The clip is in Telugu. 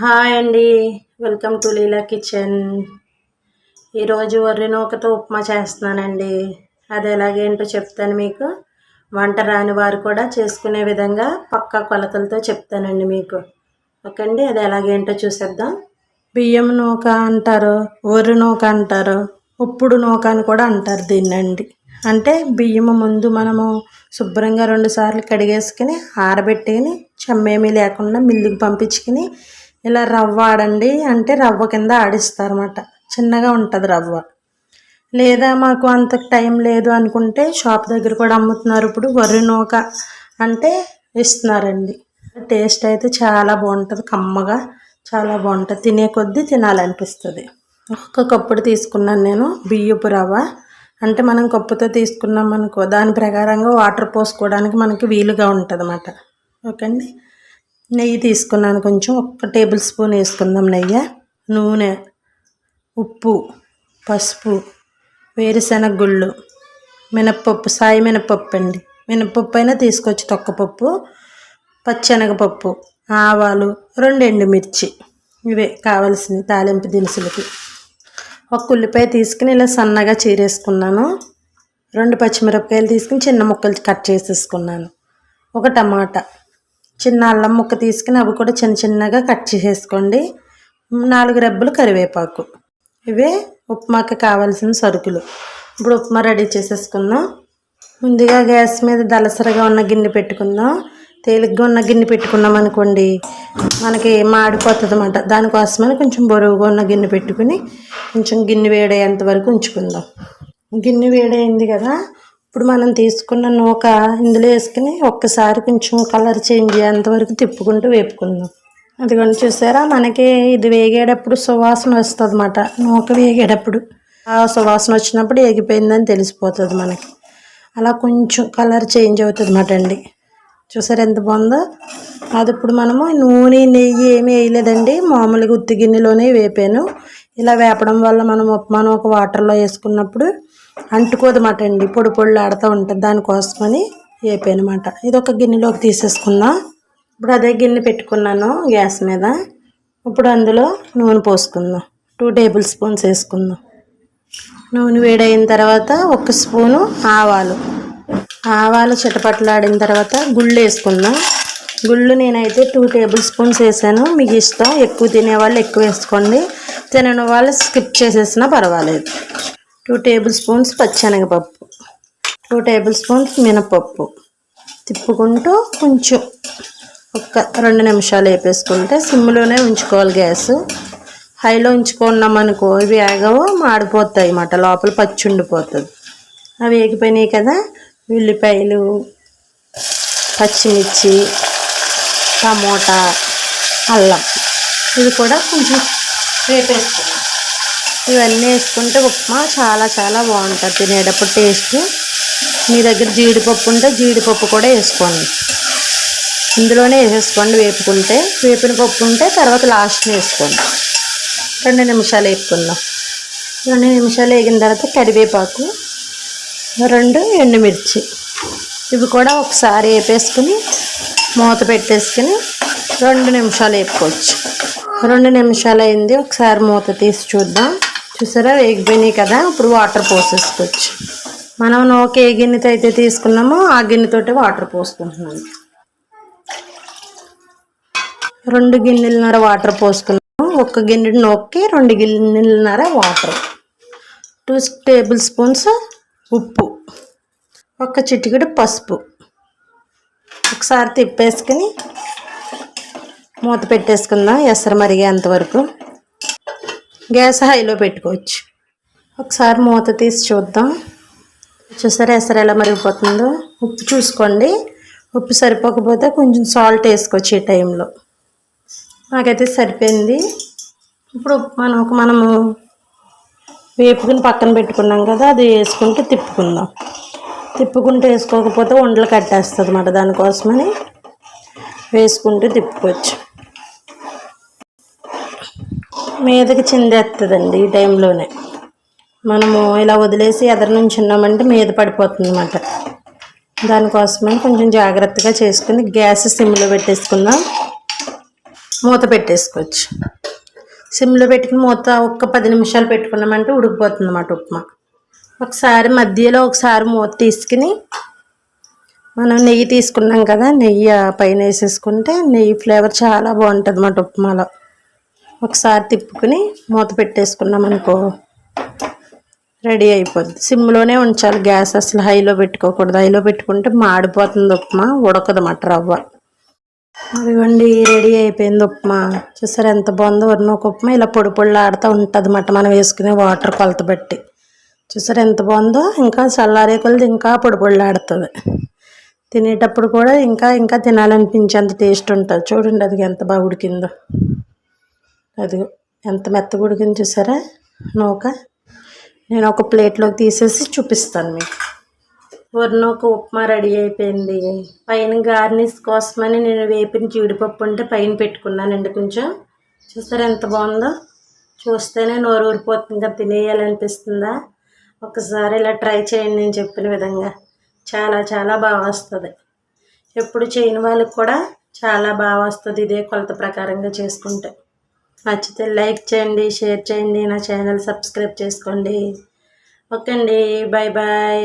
హాయ్ అండి. Welcome to Leela kitchen. ఈరోజు వరి నూకతో ఉప్మా చేస్తున్నానండి. అది ఎలాగేంటో చెప్తాను మీకు. వంట రాని వారు కూడా చేసుకునే విధంగా పక్కా కొలతలతో చెప్తానండి మీకు. ఓకే అండి అది ఎలాగేంటో చూసేద్దాం. బియ్యం నూక అంటారు వరి నూక అంటారు ఉప్పుడు నూక అని కూడా అంటారు దీన్నండి. అంటే బియ్యం ముందు మనము శుభ్రంగా రెండుసార్లు కడిగేసుకుని ఆరబెట్టుకుని చెమ్మేమీ లేకుండా మిల్లుకి పంపించుకుని ఇలా రవ్వ ఆడండి అంటే రవ్వ కింద ఆడిస్తారన్నమాట. చిన్నగా ఉంటుంది రవ్వ. లేదా మాకు అంత టైం లేదు అనుకుంటే షాప్ దగ్గర కూడా అమ్ముతున్నారు. ఇప్పుడు వరి నూక అంటే ఇస్తున్నారండి. టేస్ట్ అయితే చాలా బాగుంటుంది కమ్మగా చాలా బాగుంటుంది. తినే కొద్దీ తినాలనిపిస్తుంది. ఒక కప్పుడు తీసుకున్నాను నేను బియ్యపు రవ్వ. అంటే మనం కప్పుతో తీసుకున్నాం అనుకో దాని ప్రకారంగా వాటర్ పోసుకోవడానికి మనకి వీలుగా ఉంటుంది అన్నమాట ఓకే అండి? నెయ్యి తీసుకున్నాను కొంచెం. ఒక టేబుల్ స్పూన్ వేసుకుందాం నెయ్యి. నూనె ఉప్పు పసుపు వేరుశనగ గుళ్ళు మినప్పప్పు సాయి మినప్పప్పు అండి. మినప్పప్పు అయినా తీసుకొచ్చి తొక్కపప్పు పచ్చెనగపప్పు ఆవాలు రెండు ఎండుమిర్చి. ఇవే కావాల్సింది తాలింపు దినుసులకి. ఒక ఉల్లిపాయ తీసుకుని ఇలా సన్నగా చీరేసుకున్నాను. రెండు పచ్చిమిరపకాయలు తీసుకుని చిన్న ముక్కలు కట్ చేసేసుకున్నాను. ఒక టమాటా. చిన్న అల్లం ముక్క తీసుకుని అవి కూడా చిన్న చిన్నగా కట్ చేసేసుకోండి. నాలుగు రెబ్బలు కరివేపాకు. ఇవే ఉప్మాకి కావాల్సిన సరుకులు. ఇప్పుడు ఉప్మా రెడీ చేసేసుకుందాం. ముందుగా గ్యాస్ మీద దలసరగా ఉన్న గిన్నె పెట్టుకుందాం. తేలిగ్గా ఉన్న గిన్నె పెట్టుకున్నాం అనుకోండి మనకి మాడిపోతుంది అన్నమాట దానికోసమని కొంచెం బరువుగా ఉన్న గిన్నె పెట్టుకుని కొంచెం గిన్నె వేడయ్యేంత వరకు ఉంచుకుందాం. గిన్నె వేడైంది కదా ఇప్పుడు మనం తీసుకున్న నూక ఇందులో వేసుకుని ఒక్కసారి కొంచెం కలర్ చేంజ్ అయ్యేంతవరకు తిప్పుకుంటూ వేపుకుందాం. అదిగోండి చూసారా? మనకి ఇది వేగేటప్పుడు సువాసన వస్తుంది అన్నమాట నూక వేగేటప్పుడు ఆ సువాసన వచ్చినప్పుడు వేగిపోయిందని తెలిసిపోతుంది మనకి. అలా కొంచెం కలర్ చేంజ్ అవుతుంది అన్నమాట అండి. చూసారు ఎంత బాగుందో? అది ఇప్పుడు మనము నూనె నెయ్యి ఏమీ వేయలేదండి. మామూలుగా ఉత్తి గిన్నెలోనే వేపాను. ఇలా వేపడం వల్ల మనం ఉప్మాను ఒక వాటర్లో వేసుకున్నప్పుడు అంటుకోదన్నమాట అండి. పొడి పొడులు ఆడుతూ ఉంటుంది. దానికోసమని వేపాను అనమాట ఇది ఒక గిన్నెలోకి తీసేసుకుందాం ఇప్పుడు అదే గిన్నె పెట్టుకున్నాను గ్యాస్ మీద. ఇప్పుడు అందులో నూనె పోసుకుందాం. టూ టేబుల్ స్పూన్స్ వేసుకుందాం. నూనె వేడైన తర్వాత ఒక స్పూను ఆవాలు. ఆవాలు చిటపట్లాడిన తర్వాత గుళ్ళు వేసుకుందాం. గుళ్ళు నేనైతే టూ టేబుల్ స్పూన్స్ వేసాను. మీకు ఇష్టం. ఎక్కువ తినేవాళ్ళు ఎక్కువ వేసుకోండి. తినని వాళ్ళు స్కిప్ చేసేసినా పర్వాలేదు. టూ టేబుల్ స్పూన్స్ పచ్చనగపప్పు. టూ టేబుల్ స్పూన్స్ మినపప్పు. తిప్పుకుంటూ కొంచెం ఒక రెండు నిమిషాలు వేపేసుకుంటే సిమ్లోనే ఉంచుకోవాలి గ్యాస్. హైలో ఉంచుకున్నామనుకో ఇవి వేగవు మాడిపోతాయి అన్నమాట. లోపల పచ్చి ఉండిపోతుంది. అవి వేగిపోయినాయి కదా ఉల్లిపాయలు పచ్చిమిర్చి టమోటా అల్లం. ఇది కూడా కొంచెం వేపేసుకున్నాం ఇవన్నీ వేసుకుంటే ఉప్మా చాలా చాలా బాగుంటుంది. తినేటప్పుడు టేస్ట్ మీ దగ్గర జీడిపప్పు ఉంటే జీడిపప్పు కూడా వేసుకోండి. ఇందులోనే వేసేసుకోండి వేపుకుంటే. వేపిన పప్పు ఉంటే తర్వాత లాస్ట్ని వేసుకోండి. రెండు నిమిషాలు వేపుకుందాం. రెండు నిమిషాలు వేగిన తర్వాత కరివేపాకు రెండు ఎండుమిర్చి. ఇవి కూడా ఒకసారి వేపేసుకుని మూత పెట్టేసుకుని రెండు నిమిషాలు వేపుకోవచ్చు. రెండు నిమిషాలు అయింది. ఒకసారి మూత తీసి చూద్దాం. చూసారా? వేగిపోయినాయి కదా? ఇప్పుడు వాటర్ పోసేసుకోవచ్చు. మనం నోక ఏ గిన్నెతో అయితే తీసుకున్నామో ఆ గిన్నెతోటి వాటర్ పోసుకుంటున్నాను రెండు గిన్నెలన్నర వాటర్ పోసుకున్నాము. ఒక గిన్నె నొక్కి రెండు గిన్నెలన్నర వాటర్. టూ టేబుల్ స్పూన్స్ ఉప్పు. ఒక చిటికెడు పసుపు. ఒకసారి తిప్పేసుకుని మూత పెట్టేసుకుందాం. ఎసరు మరిగేంతవరకు గ్యాస్ హైలో పెట్టుకోవచ్చు. ఒకసారి మూత తీసి చూద్దాం. చూసారా ఎసరు ఎలా మరిగిపోతుందో? ఉప్పు చూసుకోండి. ఉప్పు సరిపోకపోతే కొంచెం సాల్ట్ వేసుకోవచ్చు ఈ టైంలో. నాకైతే సరిపోయింది. ఇప్పుడు మనం మనము వేపుకుని పక్కన పెట్టుకున్నాం కదా అది వేసుకుంటూ తిప్పుకుందాం. తిప్పుకుంటూ వేసుకోకపోతే ఉండలు కట్టేస్తుంది అన్నమాట దానికోసమని. వేసుకుంటూ తిప్పుకోవచ్చు. మీదకి చిందేస్తుందండి ఈ టైంలోనే. మనము ఇలా వదిలేసి ఎదరి నుంచి ఉన్నామంటే మీద పడిపోతుంది అనమాట దానికోసమని కొంచెం జాగ్రత్తగా చేసుకుని గ్యాస్ సిమ్లో పెట్టేసుకుందాం. మూత పెట్టేసుకోవచ్చు. సిమ్లో పెట్టుకుని మూత ఒక్క పది నిమిషాలు పెట్టుకున్నామంటే ఉడికిపోతుంది అన్నమాట ఉప్మా. ఒకసారి మధ్యలో ఒకసారి మూత తీసుకుని మనం నెయ్యి తీసుకున్నాం కదా నెయ్యి పైన వేసేసుకుంటే నెయ్యి ఫ్లేవర్ చాలా బాగుంటుంది అన్నమాట ఉప్మాలో. ఒకసారి తిప్పుకుని మూత పెట్టేసుకున్నాం అనుకో రెడీ అయిపోద్ది. సిమ్లోనే ఉంచాలి. గ్యాస్ అసలు హైలో పెట్టుకోకూడదు. హైలో పెట్టుకుంటే మాడిపోతుంది ఉప్మా ఉడకదన్నమాట రవ్వ. అదిగోండి రెడీ అయిపోయింది ఉప్మా. చూసారు ఎంత బాగుందో? వరిన ఒక ఉప్మా. ఇలా పొడి పొడిలాడుతూ ఉంటుంది అన్నమాట మనం వేసుకునే వాటర్ కొలత బట్టి. చూసారు ఎంత బాగుందో? ఇంకా చల్లారే కొలది ఇంకా పొడి పొడిలాడుతుంది. తినేటప్పుడు కూడా ఇంకా ఇంకా తినాలనిపించేంత టేస్ట్ ఉంటుంది. చూడండి అది ఎంత బాగా ఉడికిందో. అది ఎంత మెత్తగా ఉడికింది చూసారా? నూక. నేను ఒక ప్లేట్లోకి తీసేసి చూపిస్తాను మీకు. వరినొక ఉప్మా రెడీ అయిపోయింది. పైన గార్నిష్ కోసమని నేను వేపిన జీడిపప్పు ఉంటే పైన పెట్టుకున్నానండి కొంచెం. చూసారా ఎంత బాగుందో? చూస్తేనే నోరు ఊరిపోతుంది కదా తినేయాలనిపిస్తుందా? ఒకసారి ఇలా ట్రై చేయండి నేను చెప్పిన విధంగా. చాలా చాలా బాగా వస్తుంది. ఎప్పుడు చేయని వాళ్ళకి కూడా చాలా బాగా వస్తుంది ఇదే కొలత ప్రకారంగా చేసుకుంటే. నచ్చితే లైక్ చేయండి షేర్ చేయండి నా ఛానల్ సబ్స్క్రైబ్ చేసుకోండి. ఓకే అండి బాయ్ బాయ్